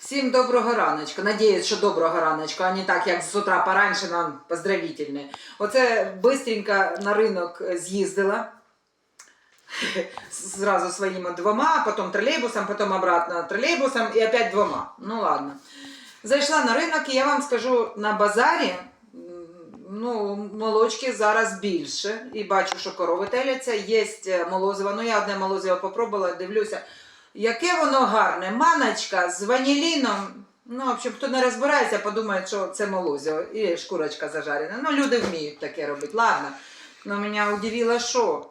Всім доброго раночка. Надіюсь, що доброго раночка, а не так, як з утра пораньше нам поздравительне. Оце бистренько на ринок з'їздила. Зразу своїми двома, потім тролейбусом, потім обратно тролейбусом і опять двома. Ну ладно. Зайшла на ринок, і я вам скажу, на базарі ну, молочки зараз більше. І бачу, що корови теляться, є молозиво. Ну, я одне молозиво попробувала, дивлюся. Яке воно гарне, маночка з ваніліном. Ну, в хто не розбирається, подумає, що це молозиво і шкурочка зажарена. Ну, люди вміють таке робити. Ладно. Но мене удивило, що,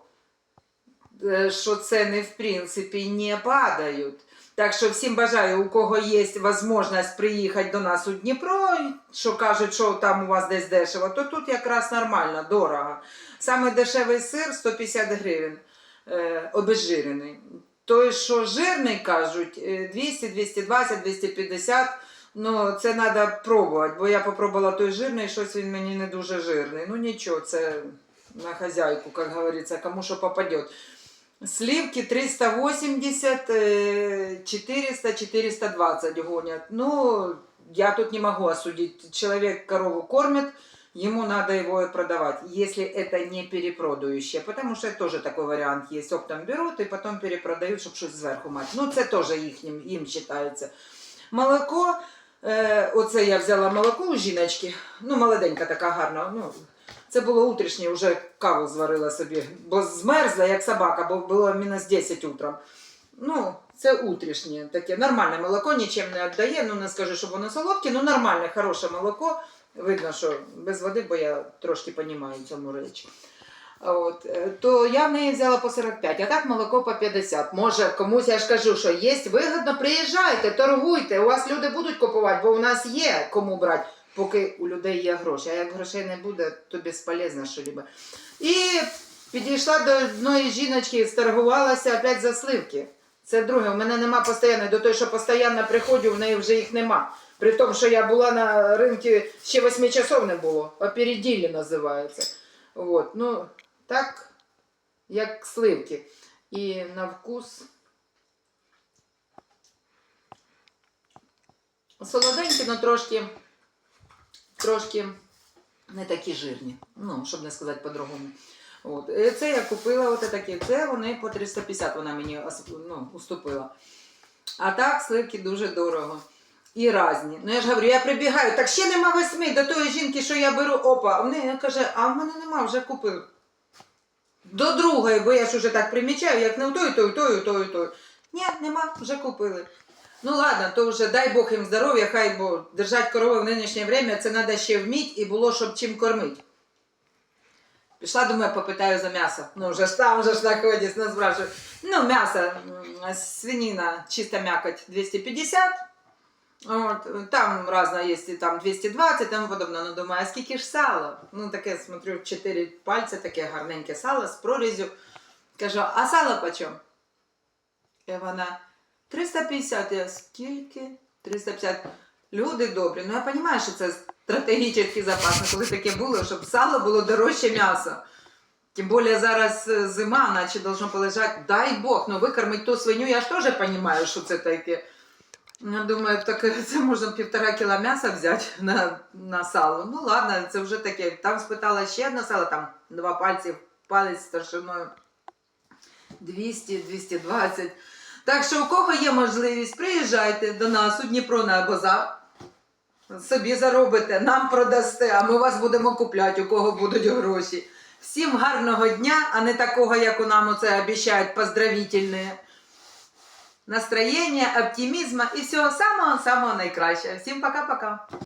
Е, що ціни, в принципі, не падають. Так що всім бажаю, у кого є можливість приїхати до нас у Дніпро, що кажуть, що там у вас десь дешево, то тут якраз нормально, дорого. Саме дешевий сир 150 гривень, е, обезжирений. Той, що жирний, кажуть, е, 200, 220, 250. Ну, це треба пробувати, бо я попробувала той жирний, щось він мені не дуже жирний. Ну нічого, це на хазяйку, як говориться, кому що попадет. Сливки 380, э, 400, 420 гонят. Ну, я тут не могу осудить. Человек корову кормит, ему надо его продавать, если это не перепродающее. Потому что тоже такой вариант есть. Оптом берут и потом перепродают, чтобы что-то сверху мать. Ну, це тоже їх, їм вважається. Молоко, е, оце я взяла молоко у жіночки. Ну, молоденька така гарна. Ну, це було утрішнє, вже каву зварила собі, бо змерзла, як собака, бо було мінус 10 утром. Ну, це утрішнє таке нормальне молоко, нічим не віддає. Ну, не скажу, щоб воно солодке, ну нормальне, хороше молоко. Видно, що без води, бо я трошки розумію цьому речі. От, е, то я в неї взяла по 45, а так молоко по 50. Може, комусь я ж кажу, що є вигідно, приїжджайте, торгуйте, у вас люди будуть купувати, бо у нас є кому брати, поки у людей є гроші. А як грошей не буде, то безполезно що-либо. І підійшла до одної жіночки, сторгувалася опять за сливки. Це друге, у мене нема постійно, до того, що постійно приходжу, в неї вже їх нема. При тому, що я була на ринку ще 8 часов не було, опереділі називається. От, ну, так, як сливки. І на вкус. Солоденькі, але трошки, трошки не такі жирні. Ну, щоб не сказати по-другому. От. Е, Це я купила от такі. Це вони по 350 вона мені ну, уступила. А так сливки дуже дорого. І різні. Ну я ж говорю, я прибігаю, так ще нема восьми до тої жінки, що я беру, опа, а в каже, а в мене нема, вже купив. До другої, бо я ж уже так примічаю, як не в той, той, той, той, той. Ні, нема, вже купили. Ну ладно, то вже дай Бог їм здоров'я, хай бо держать корови в нинішнє время, це треба ще вміти і було, щоб чим кормити. Пішла, думаю, попитаю за м'ясо. Ну, вже ж там вже ж знаходиться, ну, спрашиваю. Ну, м'ясо, свинина, чиста м'якоть 250. От, там разно є, там 220 і тому подобне. Ну, думаю, а скільки ж сала? Ну, таке, смотрю, 4 пальці, таке гарненьке сало з прорізю. Кажу, а сало почем? І вона 350. Я скільки? 350. Люди добрі. Ну я розумію, що це стратегічний запас, ну, коли таке було, щоб сало було дорожче м'яса. Тим більше зараз е, зима, наче должно полежати. Дай Бог, ну викормить ту свиню, я ж теж розумію, що це таке. Я думаю, так е, це можна півтора кіла м'яса взяти на, на сало. Ну ладно, це вже таке. Там спитала ще одне сало, там два пальці, палець старшиною 200-220. Так що, у кого є можливість, приїжджайте до нас у Дніпро на базар. Собі заробите, нам продасте, а ми вас будемо купляти, у кого будуть гроші. Всім гарного дня, а не такого, як у нам оце обіцяють поздравительне. Настроєння, оптимізму і всього самого-самого найкращого. Всім пока-пока.